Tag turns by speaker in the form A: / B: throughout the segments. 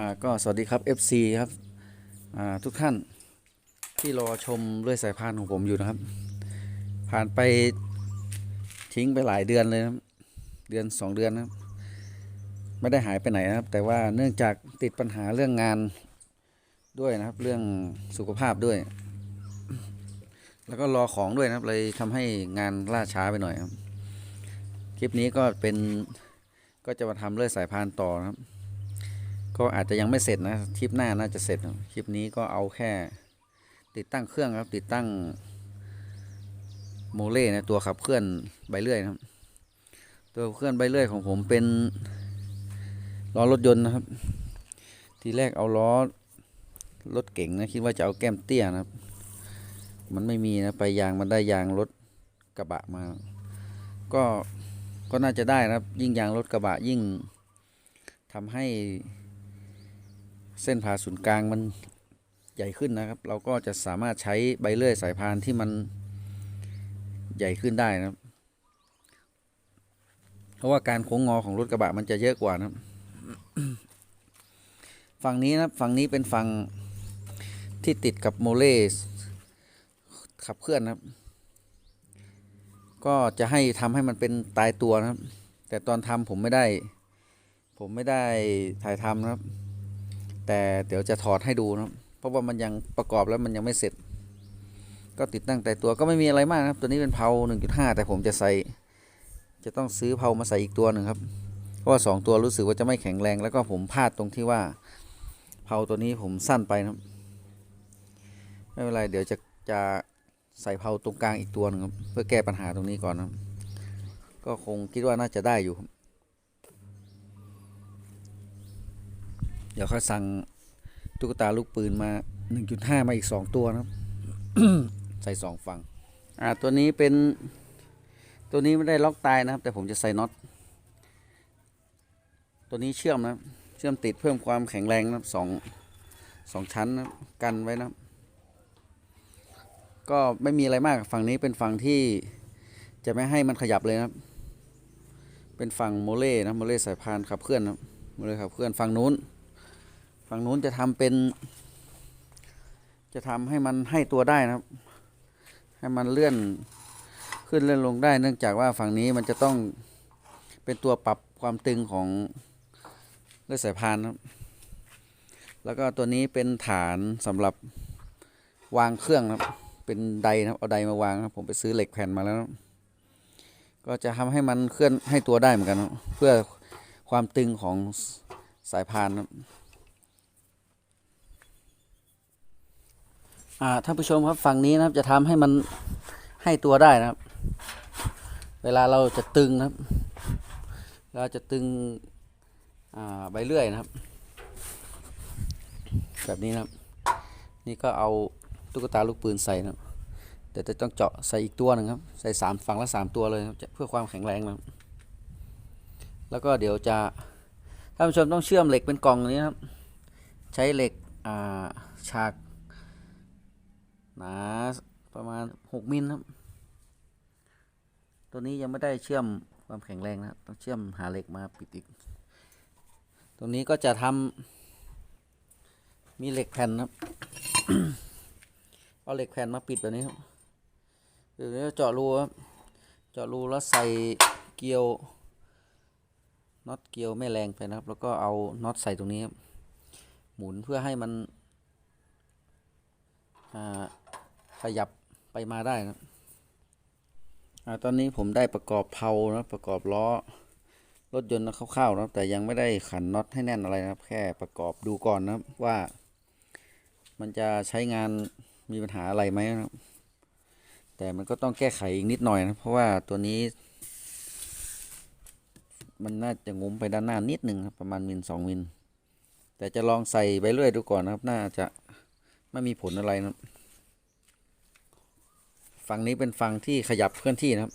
A: อ่าก็สวัสดีครับ FC ครับอ่าทุกท่านที่รอชมเรื่อยสายพานของผมอยู่นะครับ ผ่านไปทิ้งไปหลายเดือนเลยนะครับเดือนสองเดือนนะครับ ไม่ได้หายไปไหนนะครับ แต่ว่าเนื่องจากติดปัญหาเรื่องงานด้วยนะครับ เรื่องสุขภาพด้วย แล้วก็รอของด้วยนะครับ เลยทำให้งานล่าช้าไปหน่อยครับ คลิปนี้ก็เป็นก็จะมาทำเลื่อยสายพานต่อนะครับ ก็อาจจะยังไม่เสร็จนะคลิปหน้าน่าจะเสร็จคลิปนี้ก็เอาแค่ ติดตั้งเครื่องครับ ติดตั้งโมเล่นะตัวขับเคลื่อนใบเลื่อยนะครับตัวเคลื่อนใบเลื่อยของผมเป็นล้อรถยนต์นะครับ ทีแรกเอาล้อรถเก๋งนะคิดว่าจะเอาแก้มเตี้ยนะครับ มันไม่มีนะไปยางมันได้ยางรถกระบะมา ก็ก็น่าจะได้นะครับ ยิ่งยางรถกระบะยิ่งทำให้ เส้นผ่าศูนย์กลางมันใหญ่ขึ้นนะครับ เราก็จะสามารถใช้ใบเลื่อยสายพานที่มันใหญ่ขึ้นได้นะครับ เพราะว่าการโค้งงอของรถกระบะมันจะเยอะกว่านะครับ ฝั่งนี้นะครับฝั่งนี้เป็นฝั่งที่ติดกับโมเลสขับเคลื่อนนะครับ ก็จะให้ทำให้มันเป็นตายตัวนะครับ แต่ตอนทำผมไม่ได้ ผมไม่ได้ถ่ายทำนะครับ แต่เดี๋ยวจะถอดให้ดูนะครับเพราะว่ามันยังประกอบแล้วมันยังไม่เสร็จ ก็ติดตั้งแต่ตัวก็ไม่มีอะไรมากนะครับ ตัวนี้เป็นเพา1.5 แต่ผมจะใส่ จะต้องซื้อเพามาใส่อีกตัวหนึ่งครับเพราะว่าสองตัวรู้สึกว่าจะไม่แข็งแรง แล้วก็ผมพลาดตรงที่ว่าเพาตัวนี้ผมสั้นไปนะครับไม่เป็นไรเดี๋ยวจะจะใส่เพาตรงกลางอีกตัวหนึงครับเพื่อแก้ปัญหาตรงนี้ก่อนนะครับก็คงคิดว่าน่าจะได้อยู่ครับ ดี๋ยวเขาสั่งตุ๊กตาลูกปืนมา 1.5 มาอีก 2 ตัวนะครับ ใส่สองฝั่ง อ่า ตัวนี้เป็น ตัวนี้ไม่ได้ล็อกตายนะครับ แต่ผมจะใส่น็อต ตัวนี้เชื่อมนะ เชื่อมติดเพิ่มความแข็งแรงนะครับสองสองชั้นนะกันไว้นะ ก็ไม่มีอะไรมาก ฝั่งนี้เป็นฝั่งที่จะไม่ให้มันขยับเลยนะครับ เป็นฝั่งโมเล่นะ โมเล่สายพานขับเคลื่อนนะโมเล่ขับเคลื่อนฝั่งนู้น ฝั่งนู้นจะทำเป็น จะทำให้มันให้ตัวได้นะครับ ให้มันเลื่อนขึ้นเลื่อนลงได้ เนื่องจากว่าฝั่งนี้มันจะต้องเป็นตัวปรับความตึงของเลื่อยสายพานครับ แล้วก็ตัวนี้เป็นฐานสำหรับวางเครื่องนะครับ เป็นไดนะครับ เอาไดมาวางครับ ผมไปซื้อเหล็กแผ่นมาแล้วนะก็จะทำให้มันเคลื่อนให้ตัวได้เหมือนกันนะเพื่อความตึงของสายพานนะครับ อ่าท่านผู้ชมครับฝั่งนี้นะครับ จะทำให้มันให้ตัวได้นะครับ เวลาเราจะตึงนะครับ เราจะตึงอ่าใบเลื่อยนะครับ แบบนี้นะครับ นี่ก็เอาตุ๊กตาลูกปืนใส่นะครับแต่จะต้องเจาะใส่อีกตัวหนึ่งครับ ใส่สามฝั่งละสามตัวเลยครับเพื่อความแข็งแรงนะครับ แล้วก็เดี๋ยวจะท่านผู้ชมต้องเชื่อมเหล็กเป็นกล่องนี้ครับ ใช้เหล็กอ่าฉาก หนาประมาณ 6 มิลครับ ตัวนี้ยังไม่ได้เชื่อมความแข็งแรงนะต้องเชื่อมหาเหล็กมาปิดอีก ตรงนี้ก็จะทำมีเหล็กแผ่นนะครับเอาเหล็กแผ่นมาปิดแบบนี้ครับเดี๋ยวนี้เจาะรูครับเจาะรูแล้วใส่เกลียวน็อตเกลียวไม่แรงไปนะครับ แล้วก็เอาน็อตใส่ตรงนี้ครับหมุนเพื่อให้มันอ่า ขยับไปมาได้นะอตอนนี้ผมได้ประกอบเพลานะประกอบล้อรถยนต์นะคร่าวๆนะแต่ยังไม่ได้ขันน็อตให้แน่นอะไรนะครับ แค่ประกอบดูก่อนนะว่า มันจะใช้งานมีปัญหาอะไรไหมนะแต่มันก็ต้องแก้ไขอีกนิดหน่อยนะเพราะว่าตัวนี้ มันน่าจะงุ้มไปด้านหน้านิดหนึ่งครับประมาณมิลสองมิลแต่จะลองใส่ไปเรื่อยดูก่อนนะครับ น่าจะไม่มีผลอะไรนะครับ ฝั่งนี้เป็นฝั่งที่ขยับเคลื่อนที่นะครับ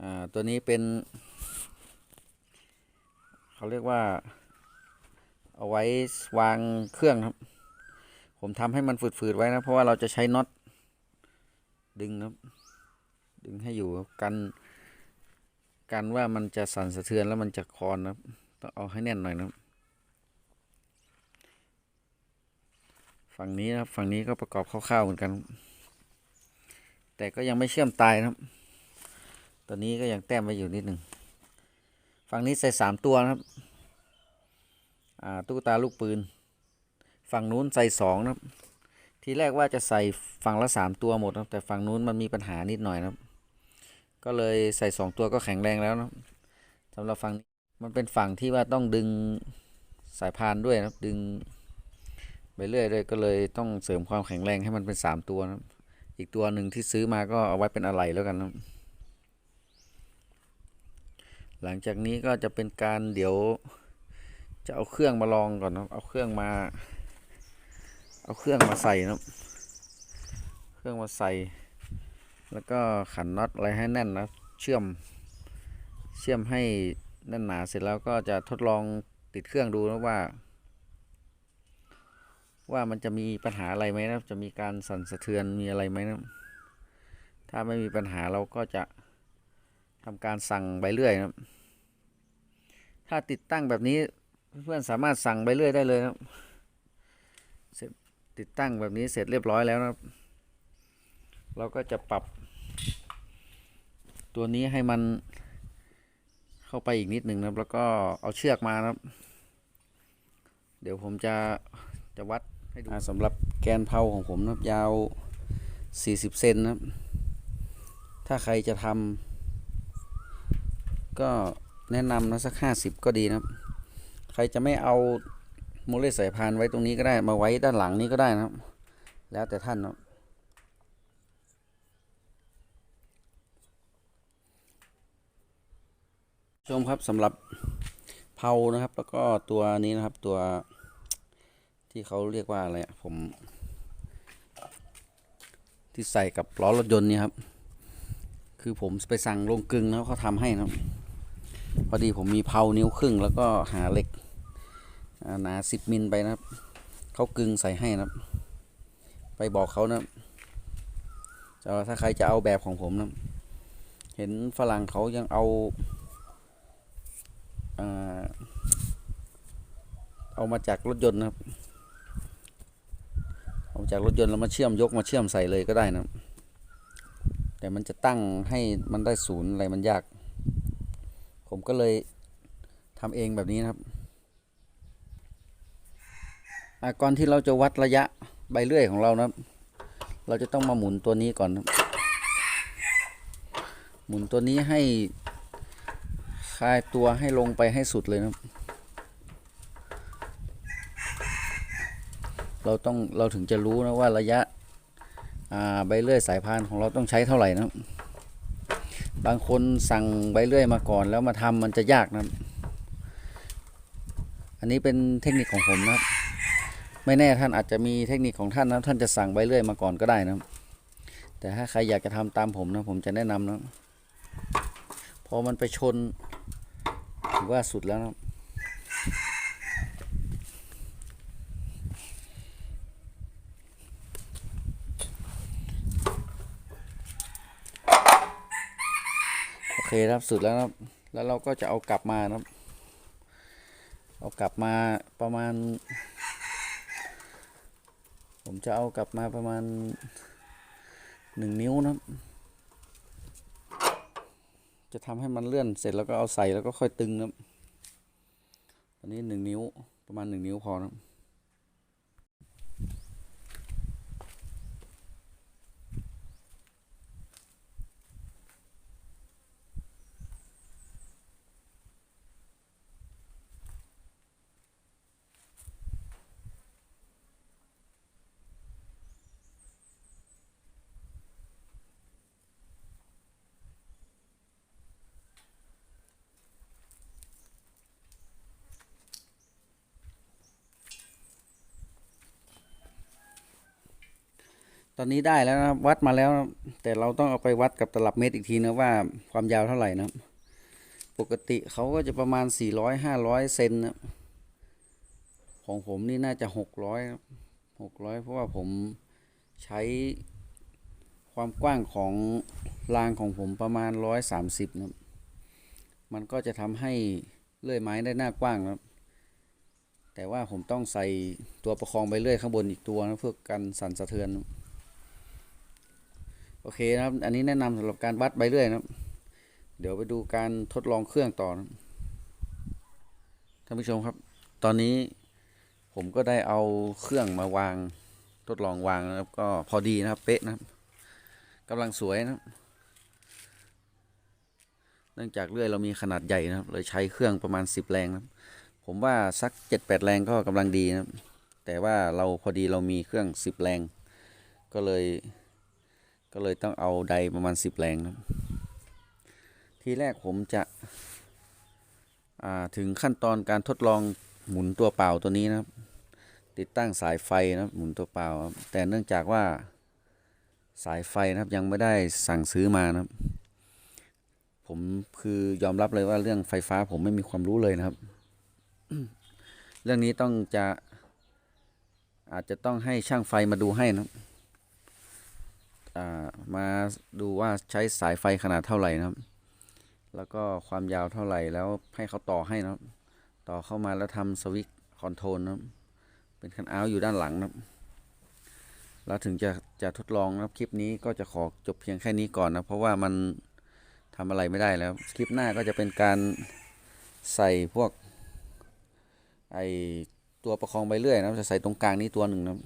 A: อ่า ตัวนี้เป็น เขาเรียกว่า เอาไว้วางเครื่องครับ ผมทำให้มันฝืดๆไว้นะ เพราะว่าเราจะใช้น็อตดึงครับ ดึงให้อยู่กัน กันว่ามันจะสั่นสะเทือนแล้วมันจะคลอนนะครับ ต้องเอาให้แน่นหน่อยนะครับ ฝั่งนี้นะครับ ฝั่งนี้ก็ประกอบคร่าวๆเหมือนกัน แต่ก็ยังไม่เชื่อมตายนะครับ ตอนนี้ก็ยังแต้มไว้อยู่นิดหนึ่ง ฝั่งนี้ใส่สามตัวนะครับ อ่าตุ๊กตาลูกปืน ฝั่งนู้นใส่สองนะครับ ทีแรกว่าจะใส่ฝั่งละสามตัวหมดนะครับ แต่ฝั่งนู้นมันมีปัญหานิดหน่อยนะครับ ก็เลยใส่สองตัวก็แข็งแรงแล้วนะครับสำหรับฝั่งนี้มันเป็นฝั่งที่ว่าต้องดึงสายพานด้วยนะครับดึง ไปเรื่อยเลยก็เลยต้องเสริมความแข็งแรงให้มันเป็นสามตัวนะอีกตัวหนึ่งที่ซื้อมาก็เอาไว้เป็นอะไหล่แล้วกันนะหลังจากนี้ก็จะเป็นการเดี๋ยวจะเอาเครื่องมาลองก่อนนะเอาเครื่องมา เอาเครื่องมาใส่นะเครื่องมาใส่ แล้วก็ขันน็อตอะไรให้แน่นนะเชื่อมเชื่อมให้แน่นหนาเสร็จแล้วก็จะทดลองติดเครื่องดูนะว่า ว่ามันจะมีปัญหาอะไรไหมนะจะมีการสั่นสะเทือนมีอะไรไหมนะถ้าไม่มีปัญหาเราก็จะทำการสั่งไปเรื่อยนะครับถ้าติดตั้งแบบนี้เพื่อนๆสามารถสั่งไปเรื่อยได้เลยนะครับเสร็จติดตั้งแบบนี้เสร็จเรียบร้อยแล้วนะครับ เราก็จะปรับ ตัวนี้ให้มันเข้าไปอีกนิดหนึ่งนะครับ แล้วก็เอาเชือกมานะครับ เดี๋ยวผมจะจะวัด ให้ดูสำหรับแกนเพาของผมนะครับยาว 40 เซนนะครับ ถ้าใครจะทำก็แนะนำนะสัก 50 ก็ดีนะครับ ใครจะไม่เอาโมเลสายพานไว้ตรงนี้ก็ได้มาไว้ด้านหลังนี้ก็ได้นะครับ แล้วแต่ท่านนะครับชมครับสำหรับเพานะครับ แล้วก็ตัวนี้นะครับตัว ที่เขาเรียกว่าอะไรผม ที่ใส่กับล้อรถยนต์นี่ครับ คือผมไปสั่งลงกึงแล้วเขาทำให้นะพอดีผมมีเพานิ้วครึ่ง แล้วก็หาเหล็กหนาสิบมิลไปนะครับเขากึงใส่ให้นะครับ ไปบอกเขานะจะถ้าใครจะเอาแบบของผมนะเห็นฝรั่งเขายังเอาอ่าเอามาจากรถยนต์นะครับ เอาจากรถยนต์แล้วมาเชื่อมยกมาเชื่อมใส่เลยก็ได้นะ แต่มันจะตั้งให้มันได้ศูนย์อะไรมันยาก ผมก็เลยทำเองแบบนี้นะครับก่อนที่เราจะวัดระยะใบเลื่อยของเรานะครับ เราจะต้องมาหมุนตัวนี้ก่อนนะหมุนตัวนี้ให้คลายตัวให้ลงไปให้สุดเลยนะครับ เราต้องเราถึงจะรู้นะว่าระยะใบเลื่อยสายพานของเราต้องใช้เท่าไหร่นะบางคนสั่งใบเลื่อยมาก่อนแล้วมาทำมันจะยากนะอันนี้เป็นเทคนิคของผมนะครับ ไม่แน่ท่านอาจจะมีเทคนิคของท่านนะท่านจะสั่งใบเลื่อยมาก่อนก็ได้นะแต่ถ้าใครอยากจะทำตามผมนะผมจะแนะนำนะพอมันไปชนถือว่าสุดแล้วนะ ครับสุดแล้วครับ แล้วเราก็จะเอากลับมานะครับ เอากลับมาประมาณ ผมจะเอากลับมาประมาณหนึ่งนิ้วนะครับ จะทำให้มันเลื่อนเสร็จแล้วก็เอาใส่แล้วก็ค่อยตึงนะครับ ตอนนี้หนึ่งนิ้วประมาณหนึ่งนิ้วพอนะครับ ตอนนี้ได้แล้วนะวัดมาแล้ว แต่เราต้องเอาไปวัดกับตลับเมตรอีกทีนะว่าความยาวเท่าไหร่นะปกติเขาก็จะประมาณ 400 500 เซนนะของผมนี่น่าจะ 600 600 เพราะว่าผมใช้ความกว้างของรางของผมประมาณ 130นะครับมันก็จะทำให้เลื่อยไม้ได้หน้ากว้างนะแต่ว่าผมต้องใส่ตัวประคองไปเรื่อยข้างบนอีกตัวนะเพื่อกันสั่นสะเทือนนะ โอเคนะครับ อันนี้แนะนำสำหรับการวัดใบเลื่อยนะครับ เดี๋ยวไปดูการทดลองเครื่องต่อนะท่านผู้ชมครับ ตอนนี้ผมก็ได้เอาเครื่องมาวางทดลองวางนะครับ ก็พอดีนะครับ เป๊ะนะครับกำลังสวยนะครับ เนื่องจากเลื่อยเรามีขนาดใหญ่นะครับ เลยใช้เครื่องประมาณ 10 แรงนะครับ ผมว่าสัก 7-8 แรงก็กำลังดีนะครับ แต่ว่าเราพอดีเรามีเครื่อง 10 แรง ก็เลย ก็เลยต้องเอาไดประมาณ 10 แรงนะครับ ทีแรกผมจะถึงขั้นตอนการทดลองหมุนตัวเปล่าตัวนี้นะครับ ติดตั้งสายไฟนะครับหมุนตัวเปล่าครับแต่เนื่องจากว่าสายไฟนะครับยังไม่ได้สั่งซื้อมานะครับ ผมคือยอมรับเลยว่าเรื่องไฟฟ้าผมไม่มีความรู้เลยนะครับ เรื่องนี้ต้องจะอาจจะต้องให้ช่างไฟมาดูให้นะครับ มาดูว่าใช้สายไฟขนาดเท่าไหร่นะครับ แล้วก็ความยาวเท่าไหร่แล้วให้เขาต่อให้นะครับ ต่อเข้ามาแล้วทำสวิตช์คอนโทรลนะครับ เป็นคันเอาอยู่ด้านหลังนะครับ แล้วถึงจะจะทดลองนะครับคลิปนี้ก็จะขอจบเพียงแค่นี้ก่อนนะเพราะว่ามันทำอะไรไม่ได้แล้วคลิปหน้าก็จะเป็นการใส่พวกไอตัวประคองใบเลื่อยนะจะใส่ตรงกลางนี้ตัวหนึ่งนะ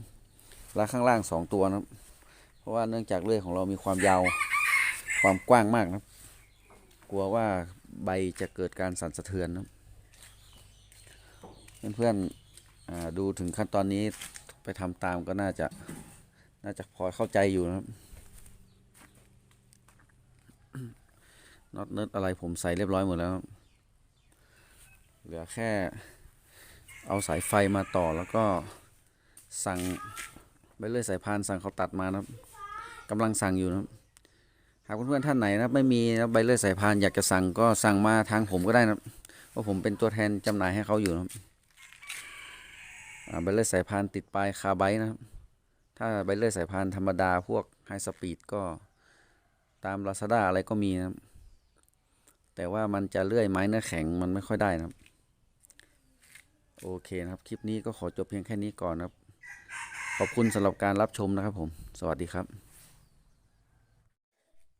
A: แล้วข้างล่างสองตัวนะครับ เพราะว่าเนื่องจากเลื่อยของเรามีความยาวความกว้างมากนะกลัวว่าใบจะเกิดการสั่นสะเทือนนะเพื่อนๆอ่าดูถึงขั้นตอนนี้ไปทำตามก็น่าจะน่าจะพอเข้าใจอยู่นะครับน็อตเนิร์ดอะไรผมใส่เรียบร้อยหมดแล้ว เหลือแค่เอาสายไฟมาต่อแล้วก็สั่งไปเรื่อยสายพานสั่งเขาตัดมานะครับ กำลังสั่งอยู่นะครับหากเพื่อนๆท่านไหนนะไม่มีนะใบเลื่อยสายพานอยากจะสั่งก็สั่งมาทางผมก็ได้นะครับเพราะผมเป็นตัวแทนจำหน่ายให้เขาอยู่นะครับใบเลื่อยสายพานติดปลายคาไบต์นะครับถ้าใบเลื่อยสายพานธรรมดาพวกไฮสปีดก็ตาม Lazada อะไรก็มีนะครับแต่ว่ามันจะเลื่อยไม้เนื้อแข็งมันไม่ค่อยได้นะครับ โอเคนะครับ คลิปนี้ก็ขอจบเพียงแค่นี้ก่อนนะครับ ขอบคุณสำหรับการรับชมนะครับผม สวัสดีครับ